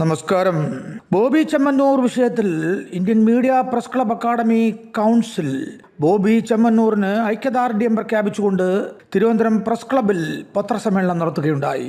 നമസ്കാരം. ബോബി ചെമ്മന്നൂർ വിഷയത്തിൽ Indian media press club academy council Bobby ചെമ്മന്നൂറിന് ഐക്യദാർഢ്യം പ്രഖ്യാപിച്ചുകൊണ്ട് തിരുവനന്തപുരം പ്രസ് ക്ലബിൽ പത്രസമ്മേളനം നടത്തുകയുണ്ടായി.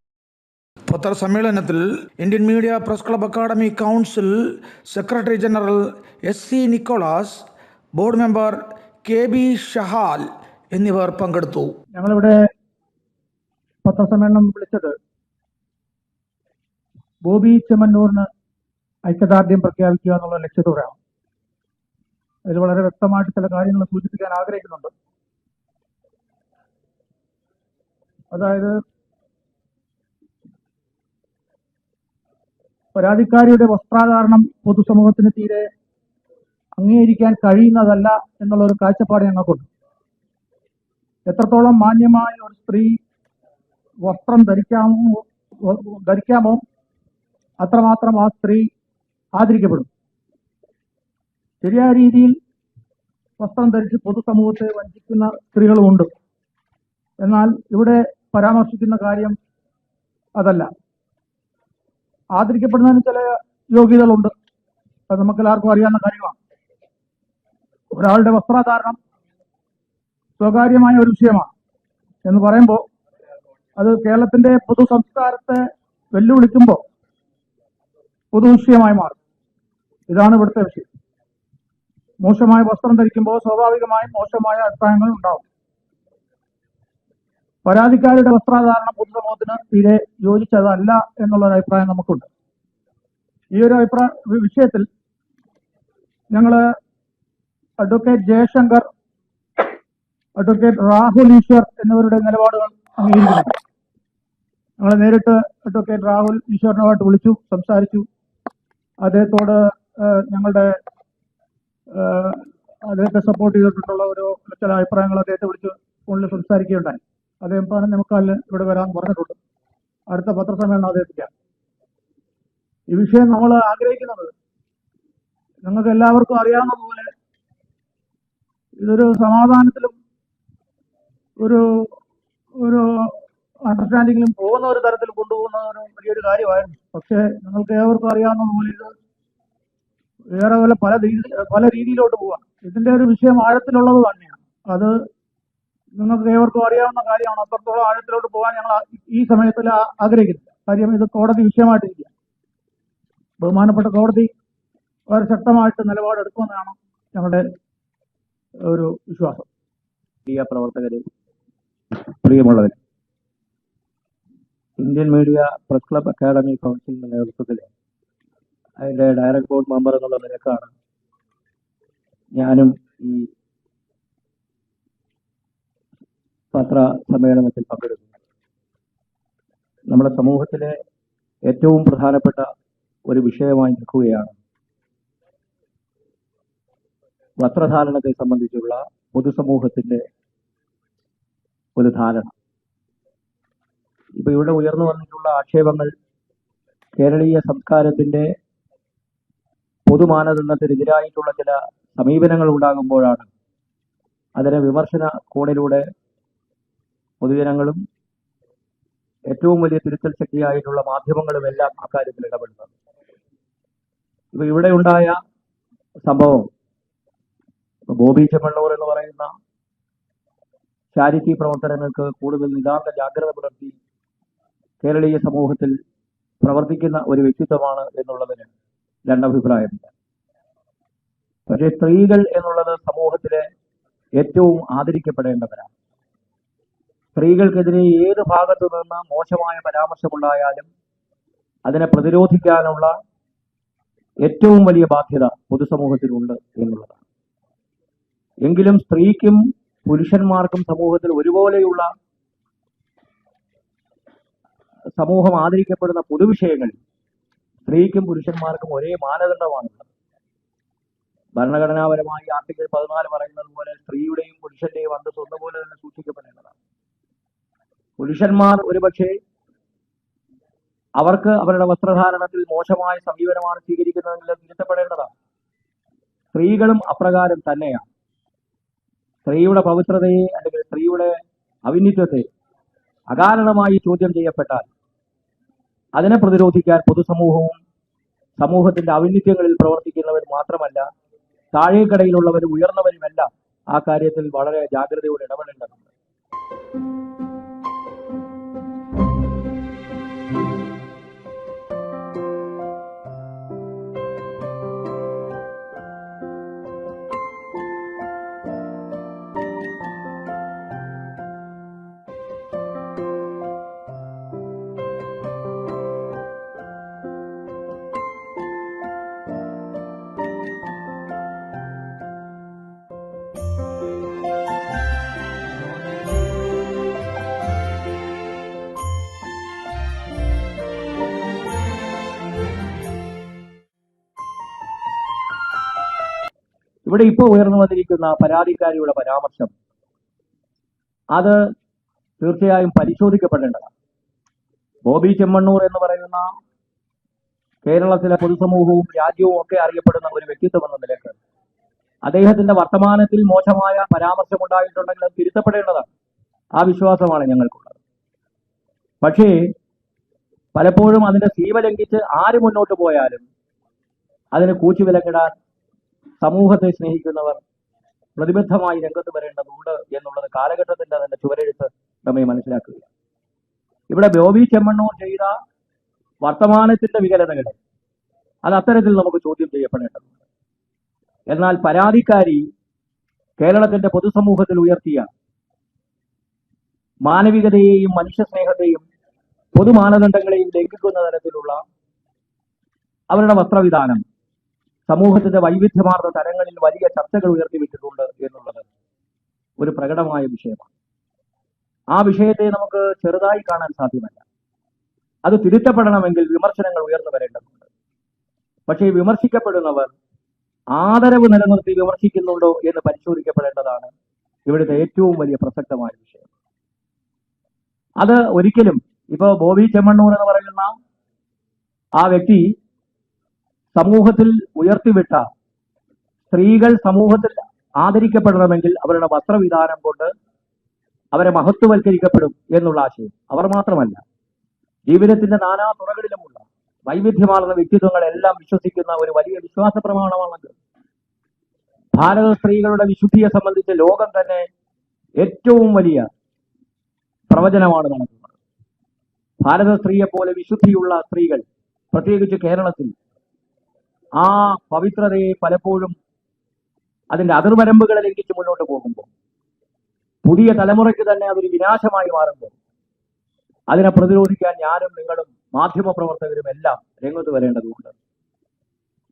പത്രസമ്മേളനത്തിൽ Indian media press club academy council secretary general S C Nicholas board member K B Shahal എന്നിവർ പങ്കെടുത്തു. ഞങ്ങളിവിടെ പത്രസമ്മേളനം വിളിച്ചത് ബോബി ചെമ്മന്നൂറിന് ഐക്യദാർഢ്യം പ്രഖ്യാപിക്കുക എന്നുള്ള ലക്ഷ്യത്തോടെയാണ്. അതിൽ വളരെ വ്യക്തമായിട്ട് ചില കാര്യങ്ങൾ സൂചിപ്പിക്കാൻ ആഗ്രഹിക്കുന്നുണ്ട്. അതായത് പരാതിക്കാരിയുടെ വസ്ത്രാധാരണം പൊതുസമൂഹത്തിന് തീരെ അംഗീകരിക്കാൻ കഴിയുന്നതല്ല എന്നുള്ള ഒരു കാഴ്ചപ്പാട് ഞങ്ങൾക്കുണ്ട്. എത്രത്തോളം മാന്യമായ ഒരു സ്ത്രീ വസ്ത്രം ധരിക്കാമോ ധരിക്കാമോ അത്രമാത്രം ആ സ്ത്രീ ആദരിക്കപ്പെടും. ശരിയായ രീതിയിൽ വസ്ത്രം ധരിച്ച് പൊതുസമൂഹത്തെ വഞ്ചിക്കുന്ന സ്ത്രീകളുമുണ്ട്. എന്നാൽ ഇവിടെ പരാമർശിക്കുന്ന കാര്യം അതല്ല. ആദരിക്കപ്പെടുന്നതിന് ചില യോഗ്യതകളുണ്ട്. അത് നമുക്ക് എല്ലാവർക്കും അറിയാവുന്ന കാര്യമാണ്. ഒരാളുടെ വസ്ത്രധാരണം സ്വകാര്യമായ ഒരു വിഷയമാണ് എന്ന് പറയുമ്പോൾ അത് കേരളത്തിന്റെ പൊതു സംസ്കാരത്തെ വെല്ലുവിളിക്കുമ്പോൾ പൊതു വിഷയമായി മാറും. ഇതാണ് ഇവിടുത്തെ വിഷയം. മോശമായ വസ്ത്രം ധരിക്കുമ്പോൾ സ്വാഭാവികമായും മോശമായ അഭിപ്രായങ്ങൾ ഉണ്ടാവും. പരാതിക്കാരുടെ വസ്ത്രധാരണം പൊതുസമൂഹത്തിന് തീരെ യോജിച്ചതല്ല എന്നുള്ള ഒരു അഭിപ്രായം നമുക്കുണ്ട്. ഈ ഒരു അഭിപ്രായ വിഷയത്തിൽ ഞങ്ങൾ അഡ്വക്കേറ്റ് ജയശങ്കർ അഡ്വക്കേറ്റ് രാഹുൽ ഈശ്വർ എന്നിവരുടെ നിലപാടുകൾ അംഗീകരിക്കുന്നു. ഞങ്ങൾ നേരിട്ട് അഡ്വക്കേറ്റ് രാഹുൽ ഈശ്വറിനുമായിട്ട് വിളിച്ചു സംസാരിച്ചു. അദ്ദേഹത്തോട് ഞങ്ങളുടെ അദ്ദേഹത്തെ സപ്പോർട്ട് ചെയ്തിട്ടുള്ള ഒരു ചില അഭിപ്രായങ്ങൾ അദ്ദേഹത്തെ വിളിച്ച് ഫോണിൽ സംസാരിക്കുകയുണ്ടായി. അദ്ദേഹം പറഞ്ഞ നമുക്ക് ഇവിടെ വരാൻ പറഞ്ഞിട്ടുണ്ട്. അടുത്ത പത്രസമ്മേളനം അദ്ദേഹത്തിക്കാം ഈ വിഷയം നമ്മൾ ആഗ്രഹിക്കുന്നത് നിങ്ങൾക്ക് എല്ലാവർക്കും അറിയാവുന്ന പോലെ ഇതൊരു സമാധാനത്തിലും ഒരു ഒരു അണ്ടർസ്റ്റാൻഡിങ്ങിലും പോകുന്ന ഒരു തരത്തിൽ കൊണ്ടുപോകുന്ന ഒരു വലിയൊരു കാര്യമായിരുന്നു. പക്ഷേ നിങ്ങൾക്ക് ഏവർക്കും അറിയാവുന്ന പോലെ ഇത് വേറെ പല രീതി പല രീതിയിലോട്ട് പോവാം ഇതിന്റെ ഒരു വിഷയം ആഴത്തിലുള്ളത് തന്നെയാണ്. അത് നിങ്ങൾക്ക് ഏവർക്കും അറിയാവുന്ന കാര്യമാണ്. അത്രത്തോളം ആഴത്തിലോട്ട് പോകാൻ ഞങ്ങൾ ഈ സമയത്തിൽ ആഗ്രഹിക്കുന്നത് കാര്യം ഇത് കോടതി വിഷയമായിട്ടിരിക്കുക. ബഹുമാനപ്പെട്ട കോടതി വളരെ ശക്തമായിട്ട് നിലപാടെടുക്കുമെന്നാണ് ഞങ്ങളുടെ ഒരു വിശ്വാസം. മീഡിയ പ്രവർത്തകര് പ്രിയമുള്ളവർ Indian media press club academy കൗൺസിലിന്റെ നേതൃത്വത്തിൽ അതിന്റെ ഡയറക്ട് ബോർഡ് മെമ്പർ എന്നുള്ള നിലക്കാണ് ഞാനും ഈ പത്ര സമ്മേളനത്തിൽ പങ്കെടുക്കുന്നത് നമ്മുടെ സമൂഹത്തിലെ ഏറ്റവും പ്രധാനപ്പെട്ട ഒരു വിഷയമായി നിൽക്കുകയാണ് വസ്ത്രധാരണത്തെ സംബന്ധിച്ചുള്ള പൊതുസമൂഹത്തിന്റെ ഒരു ധാരണ. ഇപ്പൊ ഇവിടെ ഉയർന്നു വന്നിട്ടുള്ള ആക്ഷേപങ്ങൾ കേരളീയ സംസ്കാരത്തിന്റെ പൊതുമാനദണ്ഡത്തിനെതിരായിട്ടുള്ള ചില സമീപനങ്ങൾ ഉണ്ടാകുമ്പോഴാണ് അതിനെ വിമർശന കോണിലൂടെ പൊതുജനങ്ങളും ഏറ്റവും വലിയ തിരുത്തൽ ശക്തിയായിട്ടുള്ള മാധ്യമങ്ങളും എല്ലാം അക്കാര്യത്തിൽ ഇടപെടുന്നത് ഇപ്പൊ ഇവിടെ ഉണ്ടായ സംഭവം ബോബി ചെമ്മണ്ണൂർ എന്ന് പറയുന്ന ചാരിറ്റി പ്രവർത്തനങ്ങൾക്ക് കൂടുതൽ നിതാന്ത ജാഗ്രത പുലർത്തി കേരളീയ സമൂഹത്തിൽ പ്രവർത്തിക്കുന്ന ഒരു വ്യക്തിത്വമാണ് എന്നുള്ളതിന് രണ്ടഭിപ്രായമില്ല പക്ഷേ സ്ത്രീകൾ എന്നുള്ളത് സമൂഹത്തിലെ ഏറ്റവും ആദരിക്കപ്പെടേണ്ടവരാണ്. സ്ത്രീകൾക്കെതിരെ ഏത് ഭാഗത്തു നിന്ന് മോശമായ പരാമർശമുണ്ടായാലും അതിനെ പ്രതിരോധിക്കാനുള്ള ഏറ്റവും വലിയ ബാധ്യത പൊതുസമൂഹത്തിനുണ്ട് എന്നുള്ളതാണ്. എങ്കിലും സ്ത്രീക്കും പുരുഷന്മാർക്കും സമൂഹത്തിൽ ഒരുപോലെയുള്ള സമൂഹം ആദരിക്കപ്പെടുന്ന പൊതുവിഷയങ്ങളിൽ സ്ത്രീക്കും പുരുഷന്മാർക്കും ഒരേ മാനദണ്ഡമാണുള്ളത്. ഭരണഘടനാപരമായി ആർട്ടിക്കിൾ പതിനാല് പറയുന്നത് പോലെ സ്ത്രീയുടെയും പുരുഷന്റെയും അന്തസ് ഒന്നുപോലെ തന്നെ സൂക്ഷിക്കപ്പെടേണ്ടതാണ്. പുരുഷന്മാർ ഒരുപക്ഷെ അവർക്ക് അവരുടെ വസ്ത്രധാരണത്തിൽ മോശമായ സമീപനമാണ് സ്വീകരിക്കുന്നതെങ്കിൽ തിരുത്തപ്പെടേണ്ടതാണ് സ്ത്രീകളും അപ്രകാരം തന്നെയാണ്. സ്ത്രീയുടെ പവിത്രതയെ അല്ലെങ്കിൽ സ്ത്രീയുടെ അവിന്നിത്വത്തെ അകാരണമായി ചോദ്യം ചെയ്യപ്പെട്ടാൽ അതിനെ പ്രതിരോധിക്കാൻ പൊതുസമൂഹവും സമൂഹത്തിന്റെ ഔന്നിത്യങ്ങളിൽ പ്രവർത്തിക്കുന്നവർ മാത്രമല്ല താഴേക്കടയിലുള്ളവരും ഉയർന്നവരുമെല്ലാം ആ കാര്യത്തിൽ വളരെ ജാഗ്രതയോടെ ഇടപെടേണ്ടതുണ്ട്. ഇവിടെ ഇപ്പോൾ ഉയർന്നു വന്നിരിക്കുന്ന പരാതിക്കാരിയുടെ പരാമർശം അത് തീർച്ചയായും പരിശോധിക്കപ്പെടേണ്ടതാണ്. ബോബി ചെമ്മണ്ണൂർ എന്ന് പറയുന്ന കേരളത്തിലെ പൊതുസമൂഹവും രാജ്യവും ഒക്കെ അറിയപ്പെടുന്ന ഒരു വ്യക്തിത്വം എന്ന നിലയ്ക്ക് അദ്ദേഹത്തിന്റെ വർത്തമാനത്തിൽ മോശമായ പരാമർശം ഉണ്ടായിട്ടുണ്ടെങ്കിൽ അത് തിരുത്തപ്പെടേണ്ടതാണ്. ആ വിശ്വാസമാണ് ഞങ്ങൾക്കുള്ളത്. പക്ഷേ പലപ്പോഴും അതിന്റെ സീമ ലംഘിച്ച് ആര് മുന്നോട്ട് പോയാലും അതിന് കൂച്ചുവിലക്കിടാൻ സമൂഹത്തെ സ്നേഹിക്കുന്നവർ പ്രതിബദ്ധമായി രംഗത്ത് വരേണ്ടതുണ്ട് എന്നുള്ളത് കാലഘട്ടത്തിന്റെ തന്നെ ചുവരെഴുത്ത് നമ്മെ മനസ്സിലാക്കുക ഇവിടെ ബോബി ചെമ്മണ്ണൂർ ചെയ്ത വർത്തമാനത്തിന്റെ വികലതകളെ അത് അത്തരത്തിൽ നമുക്ക് ചോദ്യം ചെയ്യപ്പെടേണ്ടതുണ്ട്. എന്നാൽ പരാതിക്കാരി കേരളത്തിന്റെ പൊതുസമൂഹത്തിൽ ഉയർത്തിയ മാനവികതയെയും മനുഷ്യ സ്നേഹത്തെയും പൊതുമാനദണ്ഡങ്ങളെയും ലംഘിക്കുന്ന തരത്തിലുള്ള അവരുടെ വസ്ത്രവിധാനം സമൂഹത്തിന്റെ വൈവിധ്യമാർന്ന തലങ്ങളിൽ വലിയ ചർച്ചകൾ ഉയർത്തിവിട്ടിട്ടുണ്ട് എന്നുള്ളത് ഒരു പ്രകടമായ വിഷയമാണ്. ആ വിഷയത്തെ നമുക്ക് ചെറുതായി കാണാൻ സാധ്യമല്ല. അത് തിരുത്തപ്പെടണമെങ്കിൽ വിമർശനങ്ങൾ ഉയർന്നു വരേണ്ടതുണ്ട്. പക്ഷേ വിമർശിക്കപ്പെടുന്നവർ ആദരവ് നിലനിർത്തി വിമർശിക്കുന്നുണ്ടോ എന്ന് പരിശോധിക്കപ്പെടേണ്ടതാണ് ഇവിടുത്തെ ഏറ്റവും വലിയ പ്രസക്തമായ വിഷയം. അത് ഒരിക്കലും ഇപ്പോ ബോബി ചെമ്മണ്ണൂർ എന്ന് പറയുന്ന ആ വ്യക്തി സമൂഹത്തിൽ ഉയർത്തിവിട്ട സ്ത്രീകൾ സമൂഹത്തിൽ ആദരിക്കപ്പെടണമെങ്കിൽ അവരുടെ വസ്ത്രവിധാനം കൊണ്ട് അവരെ മഹത്വവൽക്കരിക്കപ്പെടും എന്നുള്ള ആശയം. അവർ മാത്രമല്ല ജീവിതത്തിന്റെ നാനാ തുറകളിലുമുള്ള വൈവിധ്യമാർന്ന വ്യക്തിത്വങ്ങളെല്ലാം വിശ്വസിക്കുന്ന ഒരു വലിയ വിശ്വാസ പ്രമാണമാണത്. ഭാരത സ്ത്രീകളുടെ വിശുദ്ധിയെ സംബന്ധിച്ച് ലോകം തന്നെ ഏറ്റവും വലിയ പ്രവചനമാണ് നടത്തുന്നത്. ഭാരത സ്ത്രീയെ പോലെ വിശുദ്ധിയുള്ള സ്ത്രീകൾ പ്രത്യേകിച്ച് കേരളത്തിൽ ആ പവിത്രതയെ പലപ്പോഴും അതിന്റെ അതിർവരമ്പുകളെ ലംഘിച്ച് മുന്നോട്ട് പോകുമ്പോൾ പുതിയ തലമുറയ്ക്ക് തന്നെ അതൊരു വിനാശമായി മാറുമ്പോൾ അതിനെ പ്രതിരോധിക്കാൻ ഞാനും നിങ്ങളും മാധ്യമ പ്രവർത്തകരും എല്ലാം രംഗത്ത് വരേണ്ടതുണ്ട്.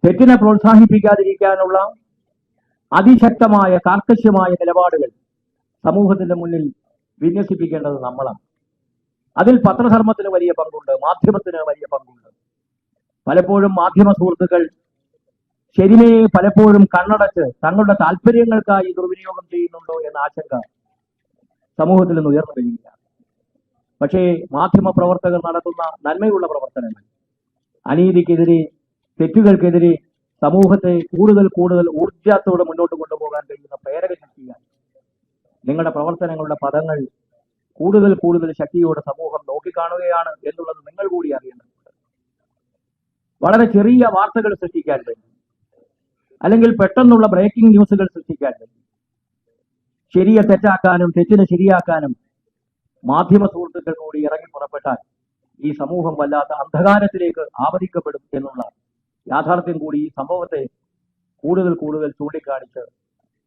തെറ്റിനെ പ്രോത്സാഹിപ്പിക്കാതിരിക്കാനുള്ള അതിശക്തമായ കാർക്കശ്യമായ നിലപാടുകൾ സമൂഹത്തിന്റെ മുന്നിൽ വിന്യസിപ്പിക്കേണ്ടത് നമ്മളാണ്. അതിൽ പത്രധർമ്മത്തിന് വലിയ പങ്കുണ്ട് മാധ്യമത്തിന് വലിയ പങ്കുണ്ട്. പലപ്പോഴും മാധ്യമ സുഹൃത്തുക്കൾ ശരിമയെ പലപ്പോഴും കണ്ണടച്ച് തങ്ങളുടെ താല്പര്യങ്ങൾക്കായി ദുർവിനിയോഗം ചെയ്യുന്നുണ്ടോ എന്ന ആശങ്ക സമൂഹത്തിൽ നിന്ന് ഉയർന്നു കഴിയില്ല പക്ഷേ മാധ്യമ പ്രവർത്തകർ നടത്തുന്ന നന്മയുള്ള പ്രവർത്തനങ്ങൾ അനീതിക്കെതിരെ തെറ്റുകൾക്കെതിരെ സമൂഹത്തെ കൂടുതൽ കൂടുതൽ ഊർജത്തോടെ മുന്നോട്ട് കൊണ്ടുപോകാൻ കഴിയുന്ന പ്രേരക ശക്തിയാണ്. നിങ്ങളുടെ പ്രവർത്തനങ്ങളുടെ പദങ്ങൾ കൂടുതൽ കൂടുതൽ ശക്തിയോടെ സമൂഹം നോക്കിക്കാണുകയാണ് എന്നുള്ളത് നിങ്ങൾ കൂടി അറിയേണ്ടതുണ്ട്. വളരെ ചെറിയ വാർത്തകൾ സൃഷ്ടിക്കാൻ വേണ്ടി അല്ലെങ്കിൽ പെട്ടെന്നുള്ള ബ്രേക്കിംഗ് ന്യൂസുകൾ സൃഷ്ടിക്കാൻ വേണ്ടി ശരിയെ തെറ്റാക്കാനും തെറ്റിനെ ശരിയാക്കാനും മാധ്യമ സുഹൃത്തുക്കൾ കൂടി ഇറങ്ങി പുറപ്പെട്ടാൽ ഈ സമൂഹം വല്ലാത്ത അന്ധകാരത്തിലേക്ക് ആവധിക്കപ്പെടും എന്നുള്ള യാഥാർത്ഥ്യം കൂടി ഈ സംഭവത്തെ കൂടുതൽ കൂടുതൽ ചൂണ്ടിക്കാണിച്ച്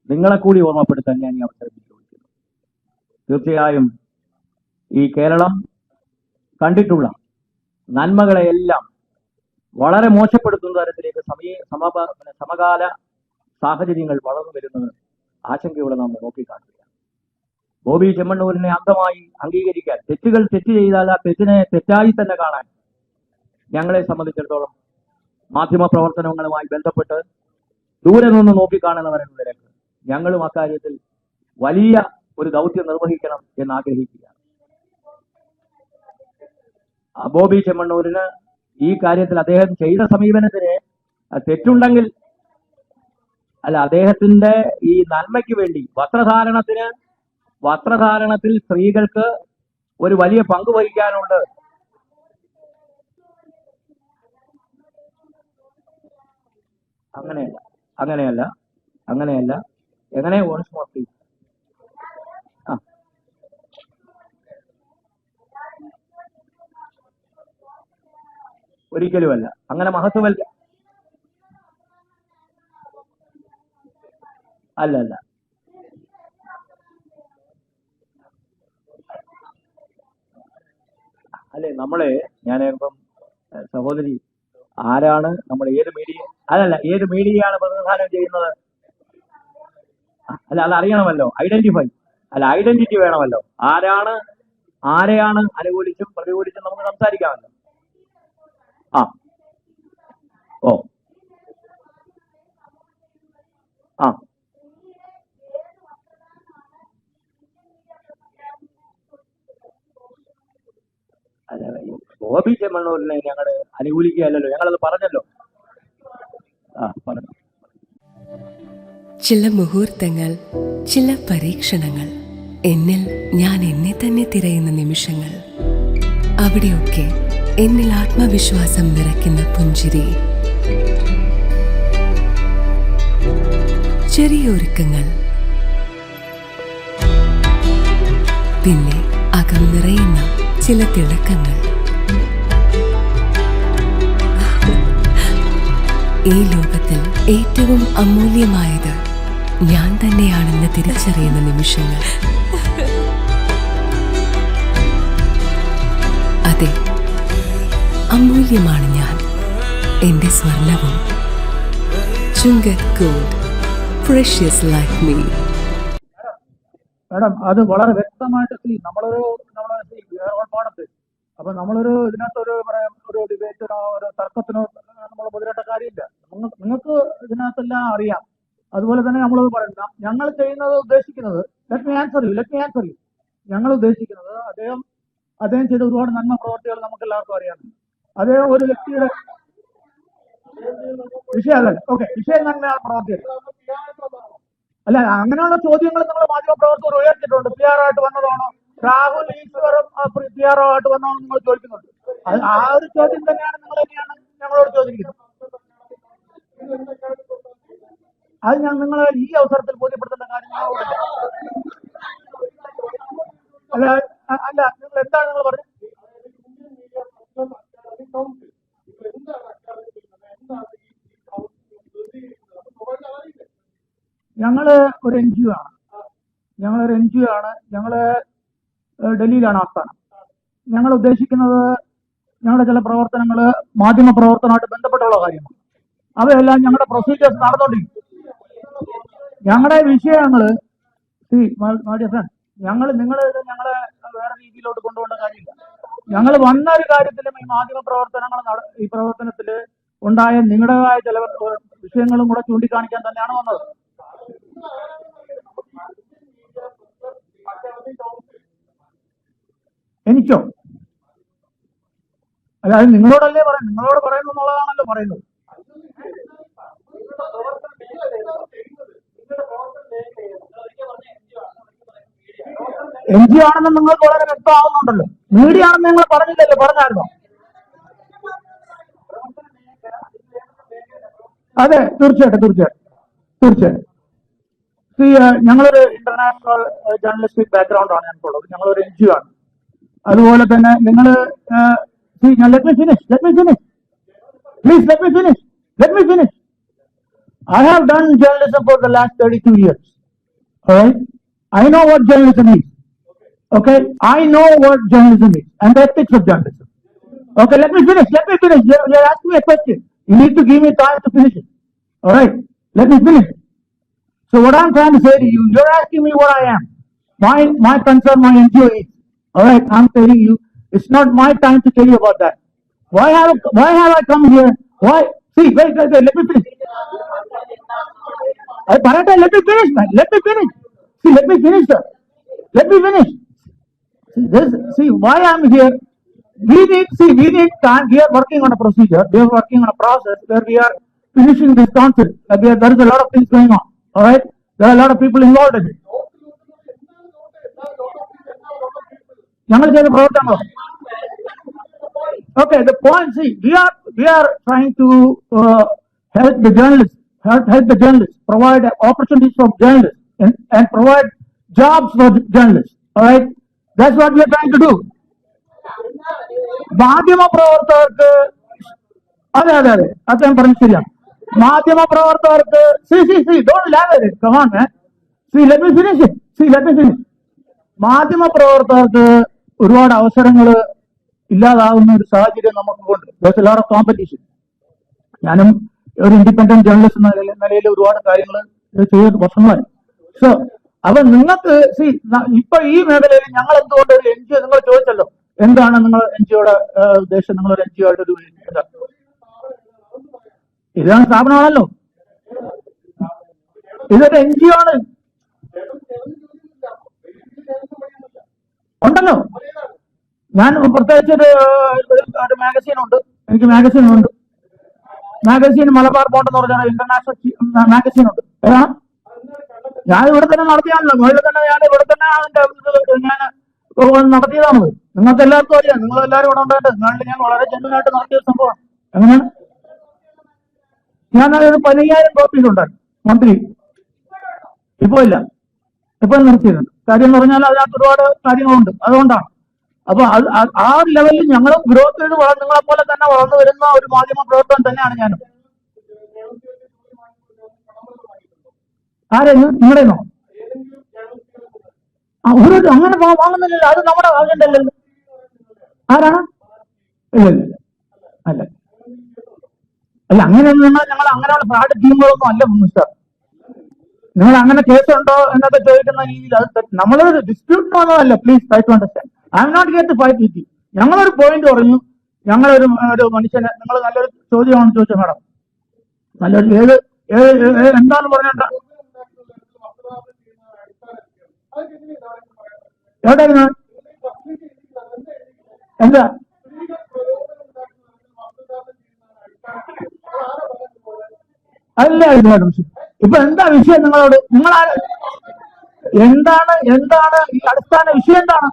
നിങ്ങളെ കൂടി ഓർമ്മപ്പെടുത്താൻ ഞാൻ ഈ അവസരം ചോദിക്കുന്നു. തീർച്ചയായും ഈ കേരളം കണ്ടിട്ടുള്ള നന്മകളെയെല്ലാം വളരെ മോശപ്പെടുത്തുന്ന തരത്തിലേക്ക് സമയ സമപ സമകാല സാഹചര്യങ്ങൾ വളർന്നു വരുന്നത് ആശങ്കയോടെ നാം നോക്കിക്കാണുകയാണ്. ബോബി ചെമ്മണ്ണൂരിനെ അന്ധമായി അംഗീകരിക്കാൻ തെറ്റുകൾ തെറ്റ് ചെയ്താൽ ആ തെറ്റിനെ തെറ്റായി തന്നെ കാണാൻ ഞങ്ങളെ സംബന്ധിച്ചിടത്തോളം മാധ്യമ പ്രവർത്തനങ്ങളുമായി ബന്ധപ്പെട്ട് ദൂരെ നിന്ന് നോക്കിക്കാണുന്നവരെന്ന രംഗം ഞങ്ങളും അക്കാര്യത്തിൽ വലിയ ഒരു ദൗത്യം നിർവഹിക്കണം എന്ന് ആഗ്രഹിക്കുകയാണ്. ബോബി ചെമ്മണ്ണൂരിന് ഈ കാര്യത്തിൽ അദ്ദേഹം ചെയ്ത സമീപനത്തിന് തെറ്റുണ്ടെങ്കിൽ അല്ല അദ്ദേഹത്തിന്റെ ഈ നന്മയ്ക്ക് വേണ്ടി വസ്ത്രധാരണത്തിന് വസ്ത്രധാരണത്തിൽ സ്ത്രീകൾക്ക് ഒരു വലിയ പങ്ക് വഹിക്കാനുണ്ട്. അങ്ങനെയല്ല അങ്ങനെയല്ല അങ്ങനെയല്ല എങ്ങനെ ഓൺസ് മോർ പ്ലീസ് ഒരിക്കലുമല്ല. അങ്ങനെ മഹത്വമല്ല. അല്ല അല്ല അല്ലെ നമ്മളെ ഞാൻ ഇപ്പം സഹോദരി ആരാണ് നമ്മൾ ഏത് മീഡിയ അതല്ല ഏത് മീഡിയയാണ് പ്രതിനിധാനം ചെയ്യുന്നത്? അല്ല അത് അറിയണമല്ലോ. ഐഡന്റിഫൈ. അല്ല ഐഡന്റിറ്റി വേണമല്ലോ. ആരാണ് ആരെയാണ് അനുകൂലിച്ചും പ്രതികൂലിച്ചും നമുക്ക് സംസാരിക്കാമല്ലോ. ആ. ഓ. ആ. അല്ല ബോബി ചെമ്മണ്ണൂരിനെ ഞങ്ങൾ അനുകൂലിക്കുകയല്ലല്ലോ. ഞങ്ങളത് പറഞ്ഞല്ലോ. ആ പറഞ്ഞു. ചില മുഹൂർത്തങ്ങൾ ചില പരീക്ഷണങ്ങൾ എന്നിൽ ഞാൻ എന്നെ തന്നെ തിരയുന്ന നിമിഷങ്ങൾ അവിടെയൊക്കെ എന്നിൽ ആത്മവിശ്വാസം നിറയ്ക്കുന്ന പുഞ്ചിരി. ചെറിയ ഒരുക്കങ്ങൾ. പിന്നെ അകം നിറയുന്ന ചില തിളക്കങ്ങൾ. ഈ ലോകത്തിൽ ഏറ്റവും അമൂല്യമായത് ഞാൻ തന്നെയാണെന്ന് തിരിച്ചറിയുന്ന നിമിഷങ്ങൾ. അതെ അമൂല്യമാണ് ഞാൻ. എന്റെ സ്വർണവും. ചുങ്കത് മീ മാഡം അത് വളരെ വ്യക്തമായിട്ട് സി നമ്മളൊരു നമ്മളെ അപ്പൊ നമ്മളൊരു ഇതിനകത്ത് ഒരു പറയാം ഒരു ഡിബേറ്റിനോ ഒരു തർക്കത്തിനോ നമ്മൾ മുതിരേണ്ട കാര്യമില്ല. നിങ്ങൾക്ക് ഇതിനകത്തെല്ലാം അറിയാം. അതുപോലെ തന്നെ നമ്മളത് പറയുന്ന ഞങ്ങൾ ചെയ്യുന്നത് ഉദ്ദേശിക്കുന്നത് let me answer you let me answer you ഞങ്ങൾ ഉദ്ദേശിക്കുന്നത് അദ്ദേഹം അദ്ദേഹം ചെയ്ത ഒരുപാട് നന്മ പ്രവർത്തികൾ നമുക്ക് എല്ലാവർക്കും അറിയാം. അദ്ദേഹം ഒരു വ്യക്തിയുടെ വിഷയമല്ല. ഓക്കെ വിഷയം തന്നെ പ്രവർത്തികൾ അല്ല അങ്ങനെയുള്ള ചോദ്യങ്ങൾ നമ്മൾ മാധ്യമ പ്രവർത്തകർ ഉയർത്തിയിട്ടുണ്ട്. പി ആർ ആയിട്ട് വന്നതാണോ? രാഹുൽ ഈശ്വറും പി ആർ ആയിട്ട് വന്നതാണോ നിങ്ങൾ ചോദിക്കുന്നുണ്ട്. അത് ആ ഒരു ചോദ്യം തന്നെയാണ് നിങ്ങൾ തന്നെയാണ് ഞങ്ങളോട് ചോദിക്കുന്നത്. അത് ഞാൻ നിങ്ങൾ ഈ അവസരത്തിൽ ബോധ്യപ്പെടുത്തേണ്ട കാര്യം അല്ല അല്ല നിങ്ങൾ എന്താണ് നിങ്ങൾ പറഞ്ഞത്? ഞങ്ങൾ ഒരു എൻ ജി ഒ ആണ് ഞങ്ങളൊരു എൻ ജി ഒ ആണ് ഞങ്ങൾ ഡൽഹിയിലാണ് ആസ്ഥാനം. ഞങ്ങൾ ഉദ്ദേശിക്കുന്നത് ഞങ്ങളുടെ ചില പ്രവർത്തനങ്ങൾ മാധ്യമ പ്രവർത്തനമായിട്ട് ബന്ധപ്പെട്ടുള്ള കാര്യമാണ് അവയെല്ലാം ഞങ്ങളുടെ പ്രൊസീജിയേഴ്സ് നടന്നുകൊണ്ടിരിക്കും ഞങ്ങളുടെ വിഷയങ്ങൾ ഞങ്ങൾ നിങ്ങൾ ഞങ്ങളെ വേറെ രീതിയിലോട്ട് കൊണ്ടുപോകേണ്ട കാര്യമില്ല. ഞങ്ങൾ വന്ന ഒരു കാര്യത്തിലും ഈ മാധ്യമ പ്രവർത്തനങ്ങൾ ഈ പ്രവർത്തനത്തിൽ ഉണ്ടായ നിങ്ങളുടേതായ ചില വിഷയങ്ങളും കൂടെ ചൂണ്ടിക്കാണിക്കാൻ തന്നെയാണ് വന്നത്. എനിക്കോ? അല്ലാതെ നിങ്ങളോടല്ലേ പറയാം നിങ്ങളോട് പറയുന്നു എന്നുള്ളതാണല്ലോ പറയുന്നത്. എൻ ജി ആണെന്ന് നിങ്ങൾക്ക് വളരെ വ്യക്തമാവുന്നുണ്ടല്ലോ മീഡിയ ആണെന്ന് നിങ്ങൾ പറഞ്ഞില്ലല്ലോ പറഞ്ഞായിരുന്നോ? അതെ തീർച്ചയായിട്ടും തീർച്ചയായിട്ടും തീർച്ചയായിട്ടും. സി ഞങ്ങളൊരു ഇന്റർനാഷണൽ ജേർണലിസ്റ്റിക് ബാക്ക്ഗ്രൗണ്ട് ആണ് ഞങ്ങൾക്കുള്ളത് ഞങ്ങളൊരു എൻ ജി ഒ ആണ് അതുപോലെ തന്നെ നിങ്ങൾ let me finish let me finish please let me finish let me finish I have done journalism for the last 32 years. All right? I know what journalism is. Okay? I know what journalism is and the ethics of journalism. Okay, let me finish. Let me finish. You're, you're asking me a question. You need to give me time to finish it. All right? Let me finish. So what I'm trying to say to you, you're asking me what I am. My my concern, my NGO is. All right, I'm telling you, it's not my time to tell you about that. Why have why have I come here? Why? See, wait, wait, wait. Let me finish. I Parata, let me finish, man. Let me finish. See, let me finish, sir. Let me finish. See, this, see, why I'm here. We need, see, we need time. We are working on a procedure. We are working on a process where we are finishing this council. There is a lot of things going on. All right. There are a lot of people involved in it. ഞങ്ങൾ ചെയ്ത പ്രവർത്തനങ്ങളോ Okay, the point, see, we are, we are trying to, uh, help the journalists, help, help the journalists, provide opportunities for journalists and, and provide jobs for the journalists, alright? That's what we are trying to do. മാധ്യമ പ്രവർത്തകർക്ക് അതെ അതെ അതെ അദ്ദേഹം പറഞ്ഞു ശരിയാണ് മാധ്യമ പ്രവർത്തകർക്ക് see see see don't see let see let മാധ്യമ പ്രവർത്തകർക്ക് ഒരുപാട് അവസരങ്ങൾ ഇല്ലാതാവുന്ന ഒരു സാഹചര്യം നമുക്കുണ്ട്. ലോട്ട് ഓഫ് കോമ്പറ്റീഷൻ ഞാനും ഒരു ഇൻഡിപെൻഡന്റ് ജേർണലിസ്റ്റ് നിലയിൽ ഒരുപാട് കാര്യങ്ങൾ ചെയ്ത് വർഷങ്ങളായി. സോ അപ്പൊ നിങ്ങൾക്ക് സി ഇപ്പൊ ഈ മേഖലയിൽ ഞങ്ങൾ എന്തുകൊണ്ട് ഒരു എൻ ജി ഒ നിങ്ങൾ ചോദിച്ചല്ലോ. എന്താണ് നിങ്ങൾ എൻ ജിഒയുടെ ഉദ്ദേശം? നിങ്ങൾ ഒരു എൻ ജി ആയിട്ട് ഒരു? ഇതാണ് സ്ഥാപനമാണല്ലോ. ഇതൊരു എൻ ജി ഒ ആണ് ഉണ്ടല്ലോ. ഞാൻ പ്രത്യേകിച്ച് ഒരു മാഗസീനുണ്ട് എനിക്ക് മാഗസീൻ ഉണ്ട്. മാഗസീൻ മലബാർ ബോണ്ട് എന്ന് പറഞ്ഞ ഇന്റർനാഷണൽ മാഗസീൻ ഉണ്ട്. ഏതാ? ഞാൻ ഇവിടെ തന്നെ നടത്തിയാണല്ലോ. മുകളിൽ തന്നെ ഞാൻ ഇവിടെ തന്നെ അതിന്റെ ഞാൻ നടത്തിയതാണത്. നിങ്ങൾക്ക് എല്ലാവർക്കും അറിയാം. നിങ്ങൾ എല്ലാവരും ഇവിടെ ഉണ്ടായിട്ട് ഞാൻ വളരെ ജെന്യനായിട്ട് നടത്തിയ സംഭവമാണ്. എങ്ങനെയാണ്? ഞാൻ അതൊരു പതിനയ്യായിരം കോപ്പീസ് ഉണ്ടായിരുന്നു മന്ത്രി ഇപ്പൊ ഇല്ല. ഇപ്പൊ നിർത്തിയിട്ടുണ്ട്. കാര്യം എന്ന് പറഞ്ഞാൽ അതിനകത്ത് ഒരുപാട് കാര്യങ്ങളുണ്ട്. അതുകൊണ്ടാണ്. അപ്പൊ ആ- ലെവലിൽ ഞങ്ങളും ഗ്രോത്ത് ചെയ്ത് വളർ നിങ്ങളെ പോലെ തന്നെ വളർന്നു വരുന്ന ഒരു മാധ്യമ പ്രവർത്തനം തന്നെയാണ് ഞാനും. ആരെ? നിങ്ങളുടെന്നോ ആ ഒരു അങ്ങനെ വാങ്ങുന്നില്ലല്ലോ. അത് നമ്മുടെ അജണ്ട അല്ലല്ലോ. ആരാണ്? ഇല്ല ഇല്ല. അല്ല. അല്ല അങ്ങനെ ഞങ്ങൾ ഞങ്ങൾ അങ്ങനെയുള്ള ഫ്രാഡ് ടീമുകളൊന്നും അല്ല മിസ്റ്റർ നിങ്ങൾ അങ്ങനെ കേസുണ്ടോ എന്നൊക്കെ ചോദിക്കുന്ന രീതിയിൽ അത് നമ്മൾ dispute പോകുന്നതല്ല please try to understand I'm not get five with you ഞങ്ങളൊരു പോയിന്റ് പറഞ്ഞു ഞങ്ങളൊരു ഒരു മനുഷ്യനെ നിങ്ങൾ നല്ലൊരു ചോദ്യമാണ് ചോദിച്ചത് മാഡം. നല്ലൊരു ഏത് ഏത് ഏത് എന്താണ് പറഞ്ഞ എവിടെയായിരുന്നു? എന്താ? അല്ല ഇപ്പൊ എന്താ വിഷയം നിങ്ങളോട്? നിങ്ങൾ എന്താണ് എന്താണ് ഈ അടിസ്ഥാന വിഷയം എന്താണ്?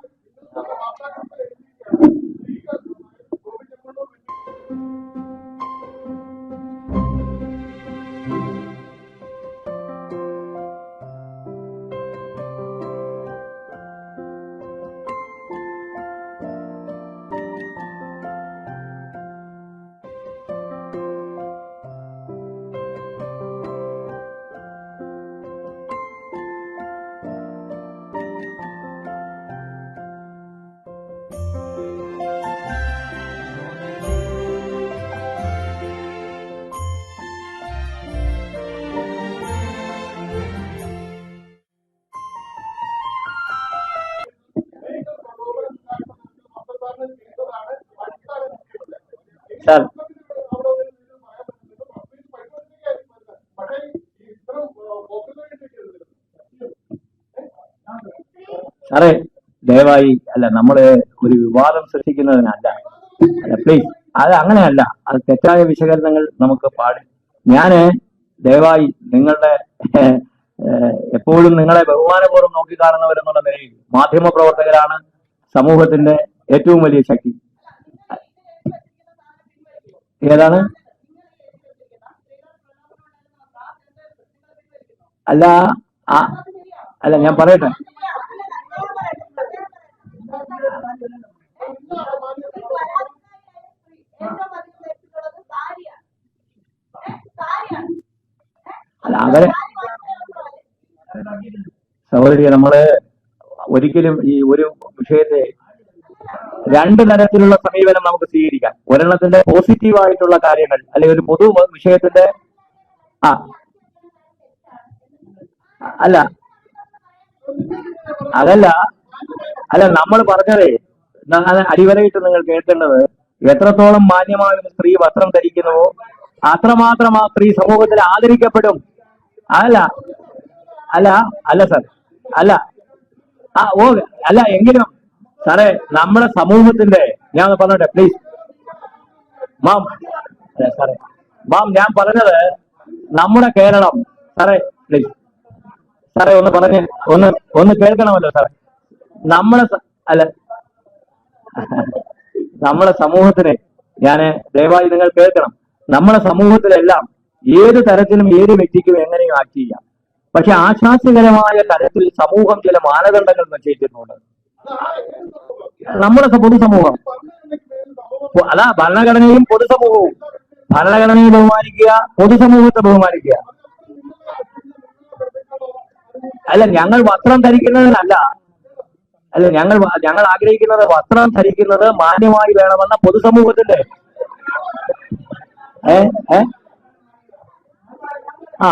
സാറേ ദയവായി അല്ല നമ്മൾ ഒരു വിവാദം സൃഷ്ടിക്കുന്നതിനല്ല. അല്ല പ്ലീസ് അത് അങ്ങനെയല്ല. അത് തെറ്റായ വിശകലനങ്ങൾ നമുക്ക് പാടി ഞാൻ ദയവായി നിങ്ങളുടെ എപ്പോഴും നിങ്ങളെ ബഹുമാനപൂർവം നോക്കി നോക്കിക്കാണുന്നവരെന്നുള്ള നിലയിൽ മാധ്യമ പ്രവർത്തകരാണ് സമൂഹത്തിന്റെ ഏറ്റവും വലിയ ശക്തി. ഏതാണ്? അല്ല അല്ല ഞാൻ പറയട്ടെ. സഹോദരി നമ്മൾ ഒരിക്കലും ഈ ഒരു വിഷയത്തെ രണ്ട് തരത്തിലുള്ള സമീപനം നമുക്ക് സ്വീകരിക്കാം. ഒരെണ്ണത്തിന്റെ പോസിറ്റീവ് ആയിട്ടുള്ള കാര്യങ്ങൾ അല്ലെങ്കിൽ ഒരു പൊതു വിഷയത്തിന്റെ ആ അല്ല അതല്ല അല്ല നമ്മൾ പറഞ്ഞതേ അടിവരയിട്ട് നിങ്ങൾ കേൾക്കേണ്ടത് എത്രത്തോളം മാന്യമായ സ്ത്രീ വസ്ത്രം ധരിക്കുന്നുവോ അത്രമാത്രം ആ സ്ത്രീ സമൂഹത്തിൽ ആദരിക്കപ്പെടും. അല്ല അല്ല അല്ല സാർ അല്ല ആ ഓ അല്ല എങ്കിലും സാറേ നമ്മുടെ സമൂഹത്തിന്റെ ഞാൻ പറഞ്ഞോട്ടെ പ്ലീസ് മാം സാറേ മാം ഞാൻ പറഞ്ഞത് നമ്മുടെ കേരളം സാറേ പ്ലീസ് സാറേ ഒന്ന് പറഞ്ഞ് ഒന്ന് ഒന്ന് കേൾക്കണമല്ലോ സാറേ നമ്മുടെ അല്ല. നമ്മുടെ സമൂഹത്തിന് ഞാൻ ദയവായി നിങ്ങൾ കേൾക്കണം. നമ്മുടെ സമൂഹത്തിലെല്ലാം ഏത് തരത്തിലും ഏത് വ്യക്തിക്കും എങ്ങനെയും ആക്ട് ചെയ്യാം. പക്ഷെ ആശാസ്യകരമായ തരത്തിൽ സമൂഹം ചില മാനദണ്ഡങ്ങൾ നിശ്ചയിച്ചിട്ടുണ്ട്. നമ്മുടെ പൊതുസമൂഹം. അതാ ഭരണഘടനയും പൊതുസമൂഹവും. ഭരണഘടനയെ ബഹുമാനിക്കുക പൊതുസമൂഹത്തെ ബഹുമാനിക്കുക. അല്ല ഞങ്ങൾ വസ്ത്രം ധരിക്കുന്നതിനല്ല. അല്ല ഞങ്ങൾ ഞങ്ങൾ ആഗ്രഹിക്കുന്നത് വസ്ത്രം ധരിക്കുന്നത് മാന്യമായി വേണമെന്ന പൊതുസമൂഹത്തിന്റെ ഏ ഏ? ആ.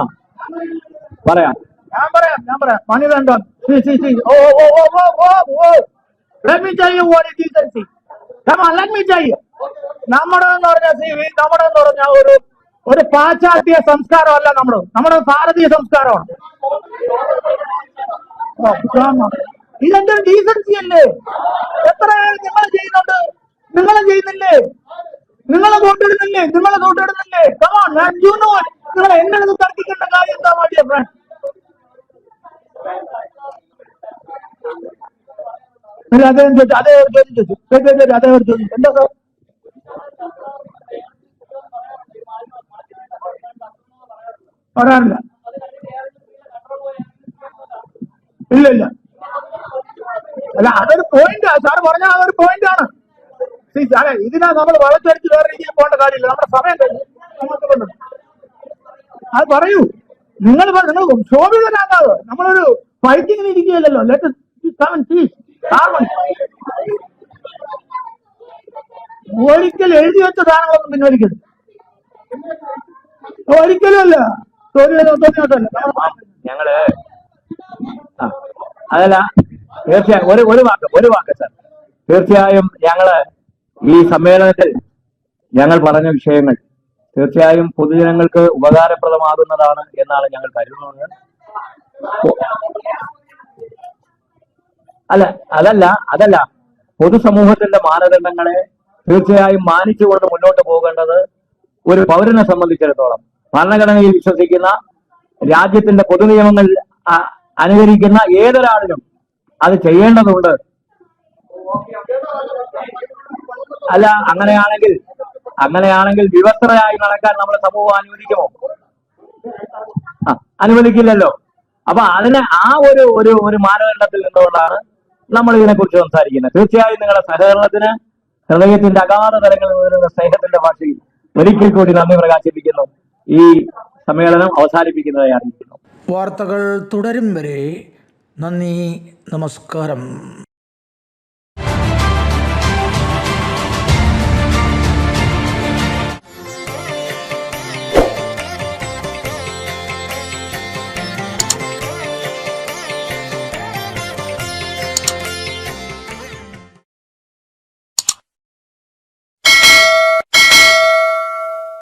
പറയാം. ഞാൻ പറയാം ഞാൻ പറയാം. Manikandan see see see. Oh oh oh oh oh oh let me you what decency come on let me tell you. നമ്മുടെ എന്ന് പറഞ്ഞ സി നമ്മുടെ ഒരു ഒരു പാശ്ചാത്യ സംസ്കാരമല്ല നമ്മുടെ നമ്മുടെ ഭാരതീയ സംസ്കാരമാണ്. ഇതെന്തൊരു ഡീസൻസി അല്ലേ? എത്ര നിങ്ങൾ ചെയ്യുന്നുണ്ട് നിങ്ങൾ ചെയ്യുന്നില്ലേ? നിങ്ങൾ വോട്ടിടുന്നില്ലേ? നിങ്ങൾ വോട്ടിടുന്നില്ലേ? കമോൺ യു നോ നിങ്ങൾ എന്നെ തർക്കിക്കേണ്ട കാര്യം എന്താ മാഡിയ ഫ്രണ്ട്? അദ്ദേഹം ചോദിച്ചു അതേ ഒരു ചോദ്യം ചോദിച്ചു. ശരി, ശരി, അതേ ഒരു ചോദ്യം എന്താ സാർ? പറയാറില്ല ഇല്ല ഇല്ല. അല്ല അതൊരു പോയിന്റ് സാർ പറഞ്ഞ അതൊരു പോയിന്റ് ആണ്. ഇതിനാ നമ്മൾ വളച്ചടിച്ച് വേറെ രീതിയിൽ പോകേണ്ട കാര്യമില്ല. നമ്മുടെ സമയം കഴിഞ്ഞു. അത് പറയൂ. നിങ്ങൾ നിങ്ങൾ ക്ഷോഭിതരാകാതെ നമ്മളൊരു ഫൈറ്റിങ്ങിന് ഇരിക്കുകയല്ലോ ലെറ്റ് ഒരിക്കൽ എഴുതി വെച്ച സാധനങ്ങളൊന്നും പിൻവലിക്കരുത്. ഒരിക്കലും അല്ല. ഞങ്ങൾ അതല്ല തീർച്ചയായും ഒരു ഒരു വാക്ക് ഒരു വാക്ക് സാർ. തീർച്ചയായും ഞങ്ങൾ ഈ സമ്മേളനത്തിൽ ഞങ്ങൾ പറഞ്ഞ വിഷയങ്ങൾ തീർച്ചയായും പൊതുജനങ്ങൾക്ക് ഉപകാരപ്രദമാകുന്നതാണ് എന്നാണ് ഞങ്ങൾ കരുതുന്നത്. അല്ല അതല്ല അതല്ല. പൊതുസമൂഹത്തിന്റെ മാനദണ്ഡങ്ങളെ തീർച്ചയായും മാനിച്ചുകൊണ്ട് മുന്നോട്ട് പോകേണ്ടത് ഒരു പൗരനെ സംബന്ധിച്ചിടത്തോളം. ഭരണഘടനയിൽ വിശ്വസിക്കുന്ന രാജ്യത്തിന്റെ പൊതുനിയമങ്ങൾ നിയമങ്ങൾ അനുകരിക്കുന്ന ഏതൊരാളിനും അത് ചെയ്യേണ്ടതുണ്ട്. അല്ല അങ്ങനെയാണെങ്കിൽ അങ്ങനെയാണെങ്കിൽ വിവസ്ത്രയായി നടക്കാൻ നമ്മുടെ സമൂഹം അനുവദിക്കുമോ? അനുവദിക്കില്ലല്ലോ. അപ്പൊ അതിന് ആ ഒരു ഒരു ഒരു മാനദണ്ഡത്തിൽ നിന്നുകൊണ്ടാണ് നമ്മൾ ഇതിനെക്കുറിച്ച് സംസാരിക്കുന്നത്. തീർച്ചയായും നിങ്ങളുടെ സഹകരണത്തിന് ഹൃദയത്തിന്റെ അഗാധ തലങ്ങളിൽ നിന്നുള്ള സ്നേഹത്തിന്റെ ഭാഷയിൽ ഒരിക്കൽ കൂടി നന്ദി പ്രകാശിപ്പിക്കുന്നു. ഈ സമ്മേളനം അവസാനിപ്പിക്കുന്നതായി അറിയിക്കുന്നു. വാർത്തകൾ തുടരും വരെ നന്ദി നമസ്കാരം.